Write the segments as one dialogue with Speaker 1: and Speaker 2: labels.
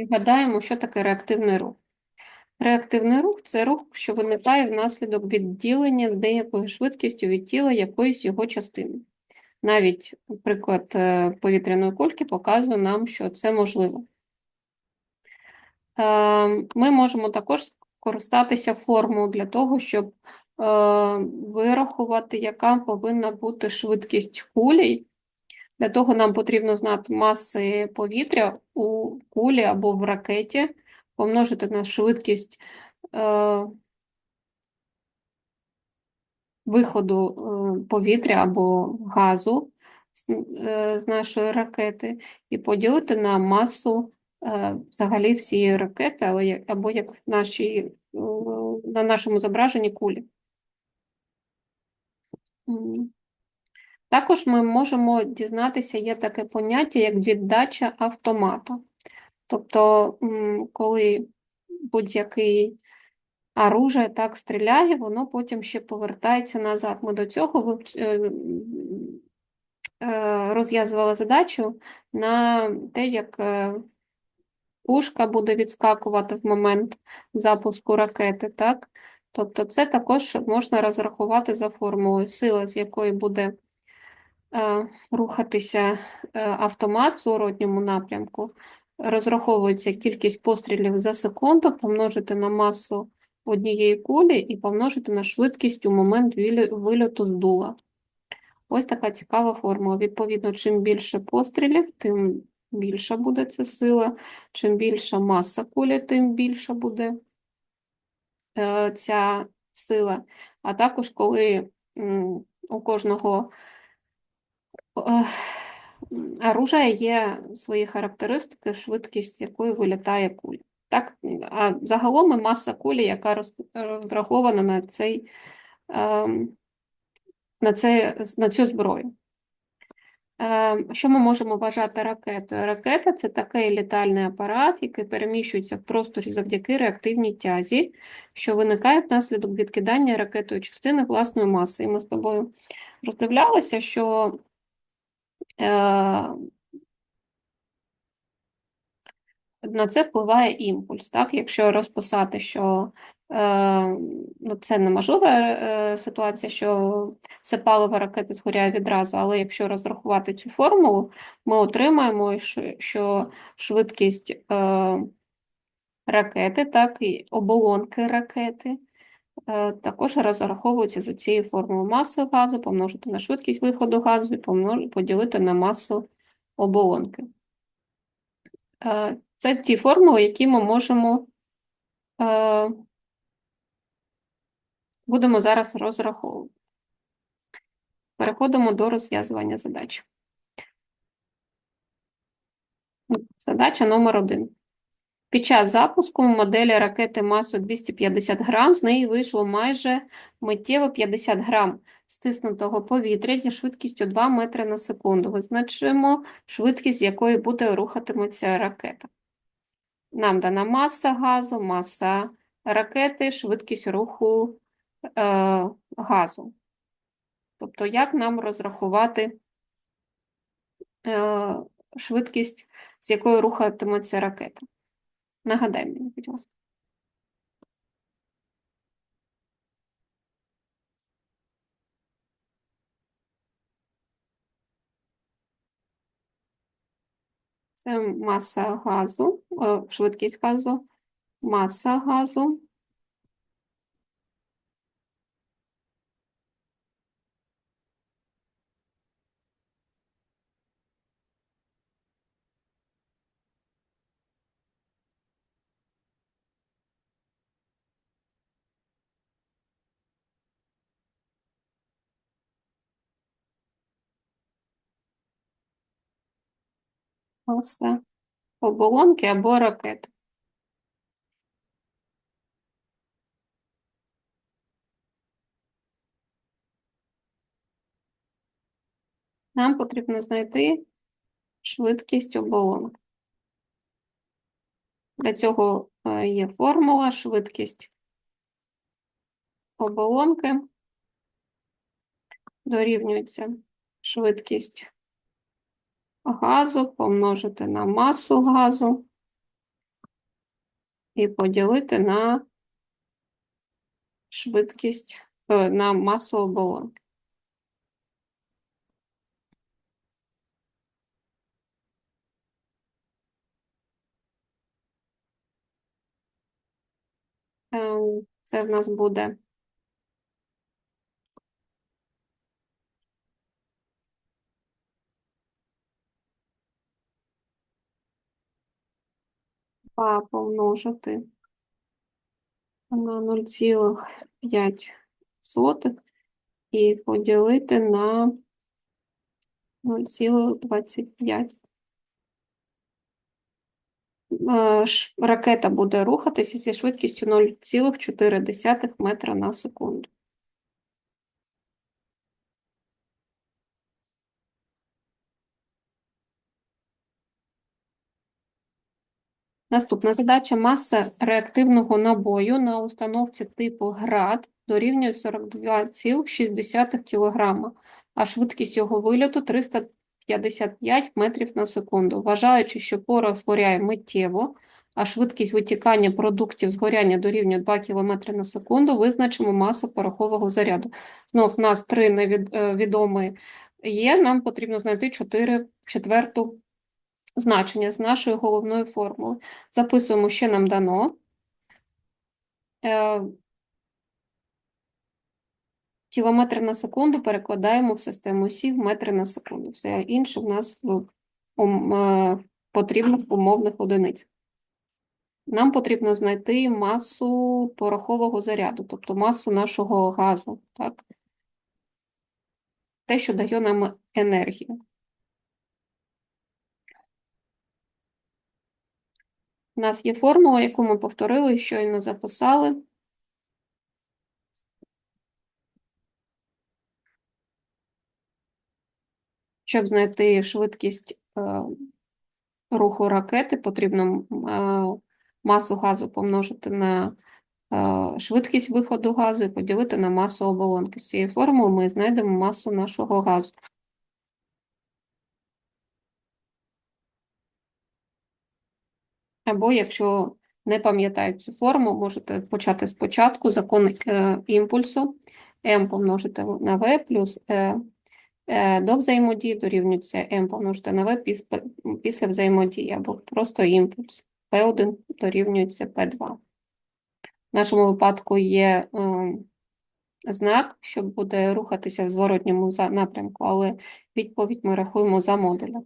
Speaker 1: Пригадаємо, що таке реактивний рух. Реактивний рух це рух, що виникає внаслідок відділення з деякою швидкістю від тіла якоїсь його частини. Навіть приклад е, повітряної кульки показує нам, що це можливо. Е, Ми можемо також скористатися формулою для того, щоб е, вирахувати, яка повинна бути швидкість кулі. Для того нам потрібно знати маси повітря у кулі або в ракеті, помножити на швидкість е, виходу е, повітря або газу з, е, з нашої ракети, і поділити на масу е, взагалі всієї ракети, або як в нашій, е, на нашому зображенні кулі. Також ми можемо дізнатися, є таке поняття, як віддача автомата. Тобто, коли будь-який оружие так стріляє, воно потім ще повертається назад. Ми до цього е, е, розв'язували задачу на те, як е, пушка буде відскакувати в момент запуску ракети, так? Тобто це також можна розрахувати за формулою сила, з якої буде рухатися е, автомат в зворотньому напрямку, розраховується кількість пострілів за секунду, помножити на масу однієї кулі і помножити на швидкість у момент вильоту з дула. Ось така цікава формула. Відповідно, чим більше пострілів, тим більша буде ця сила. Чим більша маса кулі, тим більша буде е, ця сила. А також, коли у кожного е, оружия є свої характеристики, швидкість якої вилітає куля. Так? А загалом і маса кулі, яка роз- розрахована на цей, ем, на це, на цю зброю. Е, Що ми можемо вважати ракетою? Ракета це такий літальний апарат, який переміщується в просторі завдяки реактивній тязі, що виникає внаслідок відкидання ракетою частини власної маси. І ми з тобою роздивлялися, що е, на це впливає імпульс. Так? Якщо розписати, що е, ну, це неможлива е, ситуація, що це паливо ракети згоряє відразу, але якщо розрахувати цю формулу, ми отримаємо, що- швидкість е, ракети, так, і оболонки ракети е, також розраховуються за цією формулою маси газу, помножити на швидкість виходу газу і поділити на масу оболонки. Е, Це ті формули, які ми можемо е, будемо зараз розраховувати. Переходимо до розв'язування задач. Задача номер один. Під час запуску моделі ракети масою 250 грам, з неї вийшло майже миттєво 50 грам стиснутого повітря зі швидкістю 2 метри на секунду. Визначимо швидкість, з якої буде рухатиметься ракета. Нам дана маса газу, маса ракети, швидкість руху е, газу. Тобто, як нам розрахувати е, швидкість, з якою рухатиметься ракета? Нагадай мені, будь ласка. Це маса газу, е, швидкість газу, маса газу. Маса оболонки або ракети. Нам потрібно знайти швидкість оболонки. Для цього е, є формула швидкість оболонки дорівнюється швидкість газу помножити на масу газу і поділити на швидкість, е, на масу оболонки. Ем, Це в нас буде два помножити на 0,5 і поділити на 0,25. Е, Ракета буде рухатися зі швидкістю 0,4 метра на секунду. Наступна задача маса реактивного набою на установці типу ГРАД дорівнює 42,6 кг, а швидкість його вильоту 355 метрів на секунду. Вважаючи, що порох згоряє миттєво, а швидкість витікання продуктів згоряння дорівнює 2 км на секунду, визначимо масу порохового заряду. Знов в нас три невідомі є, нам потрібно знайти 4, четверту значення з нашої головної формули. Записуємо, що нам дано. Е, Кілометри на секунду перекладаємо в систему осі в метри на секунду. Все інше в нас в е, потрібних умовних одиницях. Нам потрібно знайти масу порохового заряду, тобто масу нашого газу, так? Те, що дає нам енергію. У нас є формула, яку ми повторили, щойно записали. Щоб знайти швидкість е, руху ракети, потрібно е, масу газу помножити на е, швидкість виходу газу і поділити на масу оболонки. З цієї формули ми знайдемо масу нашого газу. Або якщо не пам'ятаєте цю форму, можете почати спочатку закон е, імпульсу m помножити на v плюс е, е, до взаємодії дорівнюється m помножити на v після, після взаємодії, або просто імпульс. P1 дорівнюється P2. В нашому випадку є е, знак, що буде рухатися в зворотньому напрямку, але відповідь ми рахуємо за модулем.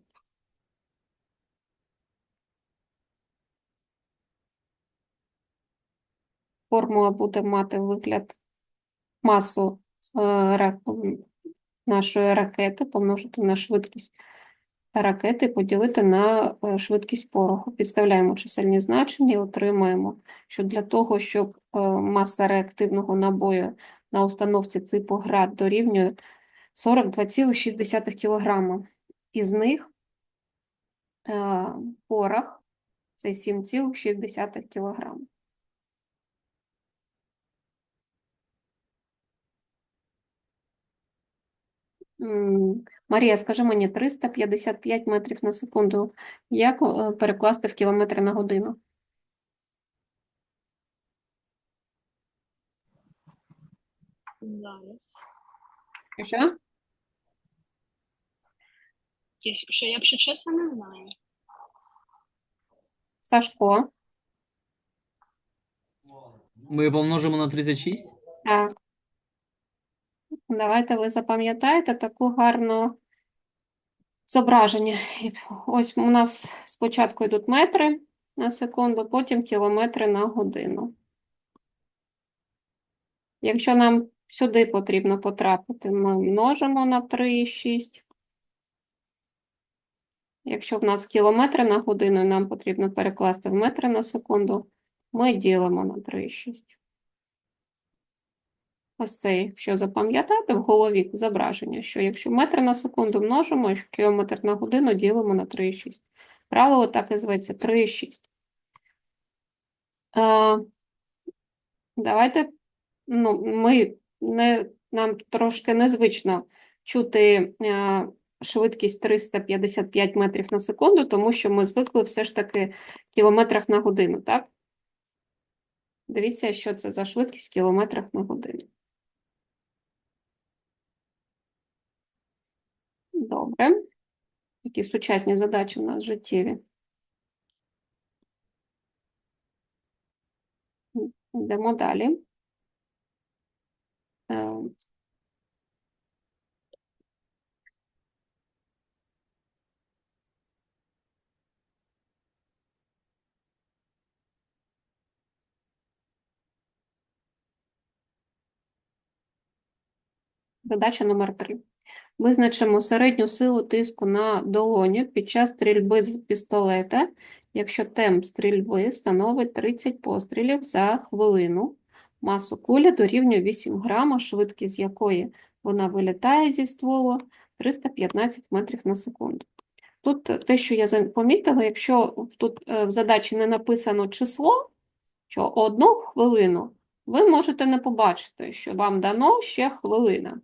Speaker 1: Формула буде мати вигляд масу е, нашої ракети помножити на швидкість ракети, поділити на е, швидкість пороху. Підставляємо чисельні значення і отримаємо, що для того, щоб е, маса реактивного набою на установці типу ГРАД дорівнює 42,6 кг. Із них порох це 7,6 кг. Марія, скажи мені, 355 метрів на секунду. Як е, перекласти в кілометри на годину?
Speaker 2: Зараз.
Speaker 1: Що?
Speaker 2: Якщо, якщо чесно, не знаю.
Speaker 1: Сашко?
Speaker 3: Ми помножимо на 36?
Speaker 1: Так. Давайте ви запам'ятаєте таку гарну зображення. Ось у нас спочатку йдуть метри на секунду, потім кілометри на годину. Якщо нам сюди потрібно потрапити, ми множимо на 3,6. Якщо в нас кілометри на годину, і нам потрібно перекласти в метри на секунду, ми ділимо на 3,6. Ось це, якщо запам'ятати в голові зображення, що якщо метри на секунду множимо, і кілометр на годину ділимо на 3,6. Правило так і зветься 3,6. Е, давайте, ну, ми не, нам трошки незвично чути е, швидкість 355 метрів на секунду, тому що ми звикли все ж таки в кілометрах на годину, так? Дивіться, що це за швидкість в кілометрах на годину. Добре. Такі сучасні задачі у нас життєві. Йдемо далі. Е, Задача номер 3. Визначимо середню силу тиску на долоню під час стрільби з пістолета, якщо темп стрільби становить 30 пострілів за хвилину. Масу кулі дорівнює 8 грама, швидкість якої вона вилітає зі стволу 315 метрів на секунду. Тут те, що я помітила, якщо тут е, в задачі не написано число, що одну хвилину, ви можете не побачити, що вам дано ще хвилина.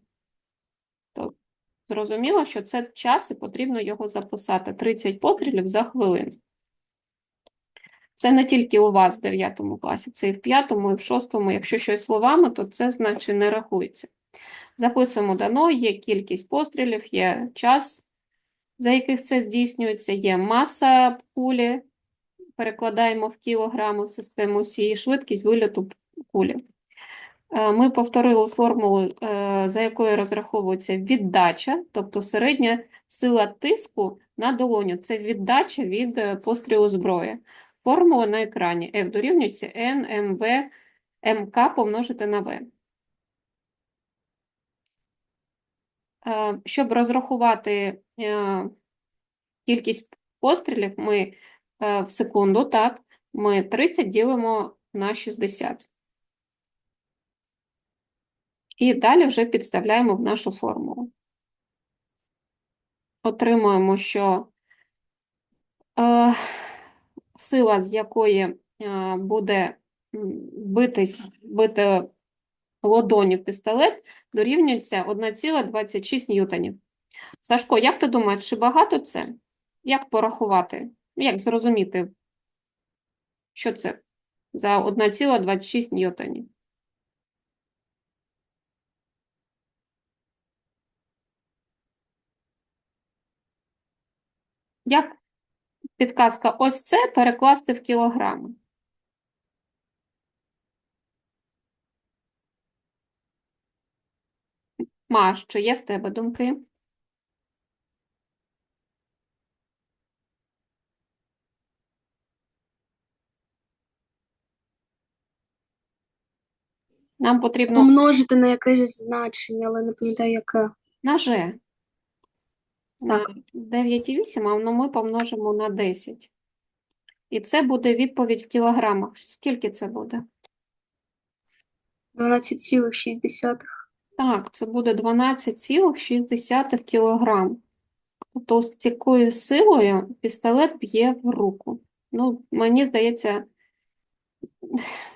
Speaker 1: Зрозуміло, що це час і потрібно його записати 30 пострілів за хвилину. Це не тільки у вас в 9 класі, це і в 5, і в 6. Якщо щось словами, то це значить не рахується. Записуємо дано, є кількість пострілів, є час, за яких це здійснюється, є маса кулі, перекладаємо в кілограми в систему Сі, швидкість вильоту кулі. Е, Ми повторили формулу, е, за якою розраховується віддача, тобто середня сила тиску на долоню. Це віддача від е, пострілу зброї. Формула на екрані. F дорівнюється N, МВ, МК помножити на В. Щоб розрахувати кількість пострілів, ми в секунду, так, ми 30 ділимо на 60. І далі вже підставляємо в нашу формулу. Отримуємо, що е, сила, з якої е, буде битись, бити ладонів пістолет, дорівнюється 1,26 ньютонів. Сашко, як ти думаєш, чи багато це? Як порахувати? Як зрозуміти, що це за 1,26 ньютонів? Як підказка, ось це перекласти в кілограми. Маш, чи є в тебе думки? Нам потрібно
Speaker 4: Помножити на якесь значення, але не пам'ятаю, яке.
Speaker 1: на G. На 9,8, а ну, ми помножимо на 10. І це буде відповідь в кілограмах. Скільки це буде?
Speaker 4: 12,6.
Speaker 1: Так, це буде 12,6 кілограм. Тобто з такою силою пістолет б'є в руку. Ну, мені здається,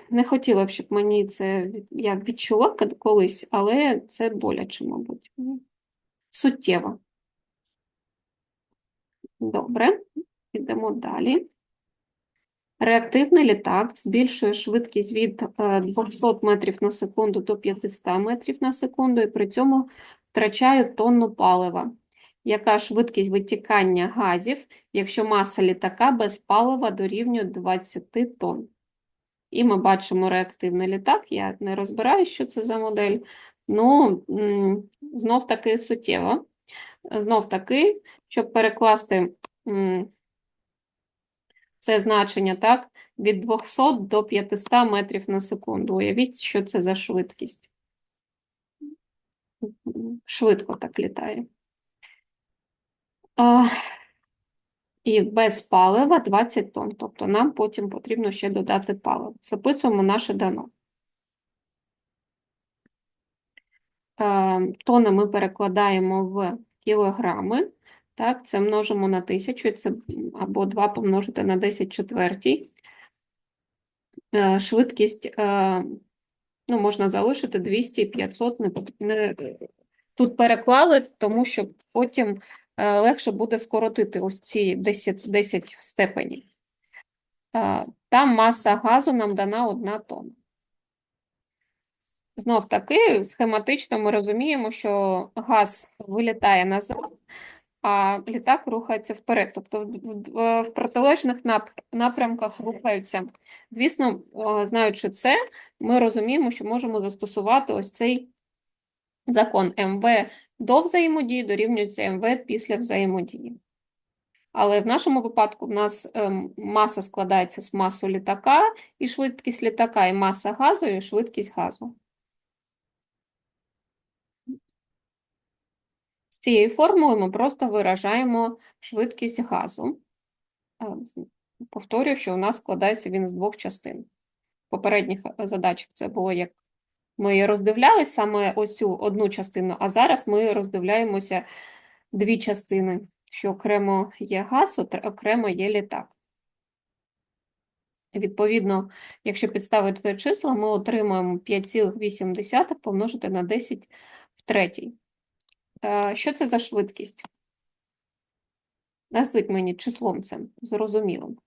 Speaker 1: не хотіла б, щоб мені це я відчула колись, але це боляче, мабуть. Суттєво. Добре, йдемо далі. Реактивний літак збільшує швидкість від е, 200 метрів на секунду до 500 метрів на секунду і при цьому втрачає тонну палива. Яка швидкість витікання газів, якщо маса літака без палива дорівнює 20 тонн? І ми бачимо реактивний літак. Я не розбираю, що це за модель. Ну, знов таки суттєво. Знов таки, щоб перекласти це значення, так, від 200 до 500 метрів на секунду. Уявіть, що це за швидкість. Швидко так літає. І без палива 20 тонн. Тобто нам потім потрібно ще додати паливо. Записуємо наше дано. Е, Тони ми перекладаємо в кілограми. Так, це множимо на тисячу, це м, або 2 помножити на 10 четвертій. Е, Швидкість, е, ну, можна залишити 200, 500, не, тут переклали, тому що потім е, легше буде скоротити ось ці 10, 10 степенів. Е, Там маса газу нам дана 1 тонна. Знов таки, схематично ми розуміємо, що газ вилітає назад, а літак рухається вперед. Тобто в, протилежних напрямках рухаються. Звісно, е, знаючи це, ми розуміємо, що можемо застосувати ось цей закон МВ до взаємодії дорівнюється МВ після взаємодії. Але в нашому випадку в нас ем, маса складається з маси літака і швидкість літака, і маса газу, і швидкість газу. Цією формулою ми просто виражаємо швидкість газу. Е, Повторюю, що у нас складається він з двох частин. В попередніх е, задачах це було як ми роздивлялись саме ось цю одну частину, а зараз ми роздивляємося дві частини, що окремо є газ, окремо є літак. Відповідно, якщо підставити числа, ми отримуємо 5,8 помножити на 10 в третій. Е, Що це за швидкість? Назвіть мені числом це зрозумілим.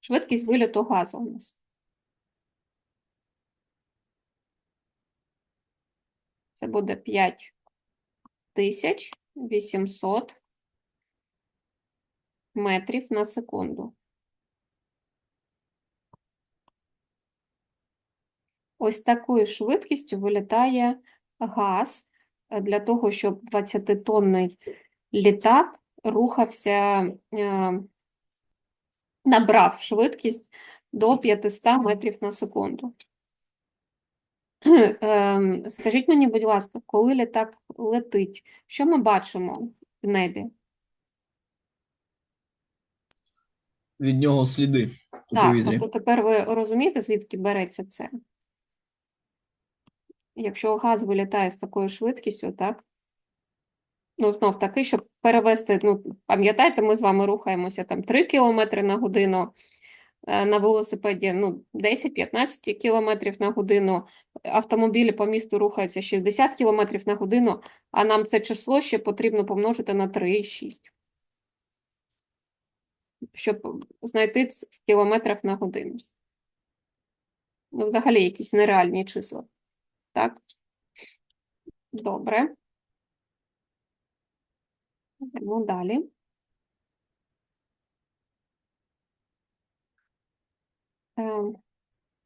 Speaker 1: Швидкість виліту газу у нас. Це буде 5800 метрів на секунду. Ось такою швидкістю вилітає газ е, для того, щоб 20-тонний літак рухався, е, набрав швидкість до 500 метрів на секунду. Ем, Скажіть мені, будь ласка, коли літак летить, що ми бачимо в небі?
Speaker 3: Від нього сліди у
Speaker 1: Так,
Speaker 3: повітрі.
Speaker 1: тобто тепер ви розумієте, звідки береться це? Якщо газ вилітає з такою швидкістю, так? Ну, знов таки, щоб перевести, ну, пам'ятаєте, ми з вами рухаємося там 3 км на годину, е, на велосипеді, ну, 10-15 км на годину, автомобілі по місту рухаються 60 км на годину, а нам це число ще потрібно помножити на 3,6, щоб знайти в кілометрах на годину. Ну, взагалі якісь нереальні числа. Так? Добре. Йдемо далі. Ем,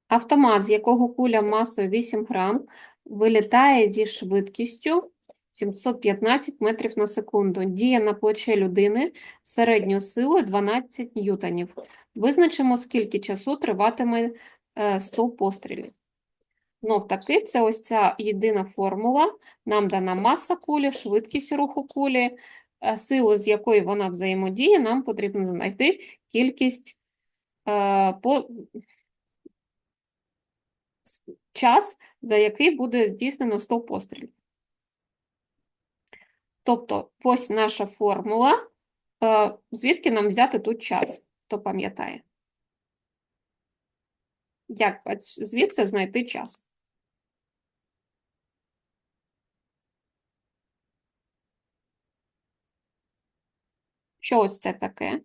Speaker 1: Автомат, з якого куля масою 8 грам, вилітає зі швидкістю 715 метрів на секунду. Діє на плече людини середньою силою 12 ньютонів. Визначимо, скільки часу триватиме е, 100 пострілів. Знов таки, це ось ця єдина формула. Нам дана маса кулі, швидкість руху кулі, е, силу, з якою вона взаємодіє, нам потрібно знайти кількість е, по час, за який буде здійснено 100 пострілів. Тобто, ось наша формула. Е, Звідки нам взяти тут час? Хто пам'ятає? Як звідси знайти час? Що ось це таке?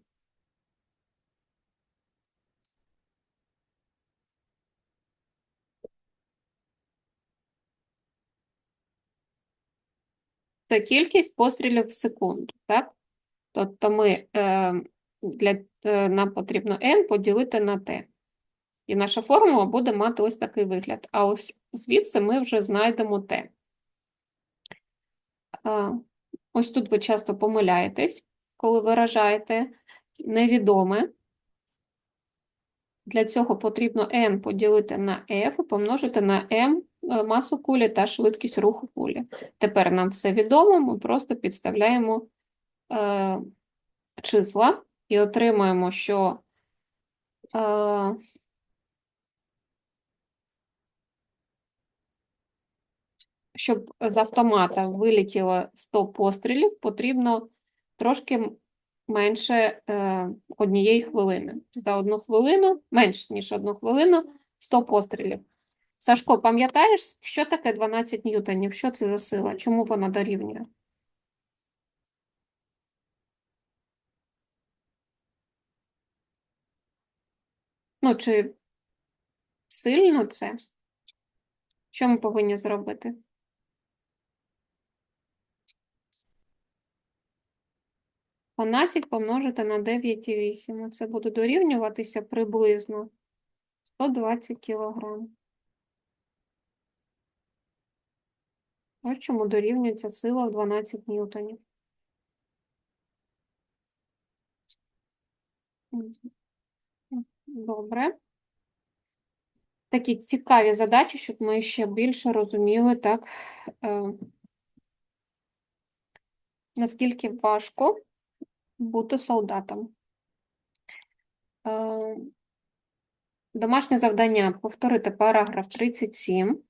Speaker 1: Це кількість пострілів в секунду, так? Тобто ми, е, для, е, нам потрібно n поділити на t. І наша формула буде мати ось такий вигляд. А ось звідси ми вже знайдемо t. Е, ось тут ви часто помиляєтесь, коли виражаєте невідоме. Для цього потрібно n поділити на f і помножити на m е, масу кулі та швидкість руху кулі. Тепер нам все відомо, ми просто підставляємо е, числа і отримуємо, що е, щоб з автомата вилетіло 100 пострілів, потрібно трошки менше е, однієї хвилини. За одну хвилину, менше ніж одну хвилину, 100 пострілів. Сашко, пам'ятаєш, що таке 12 ньютонів? Що це за сила? Чому вона дорівнює? Ну, чи сильно це? Що ми повинні зробити? Дванадцять помножити на 9,8. Це буде дорівнюватися приблизно 120 кілограм. Ось чому дорівнюється сила в 12 ньютонів. Добре. Такі цікаві задачі, щоб ми ще більше розуміли, так, е, наскільки важко бути солдатом. Е, домашнє завдання повторити параграф 37.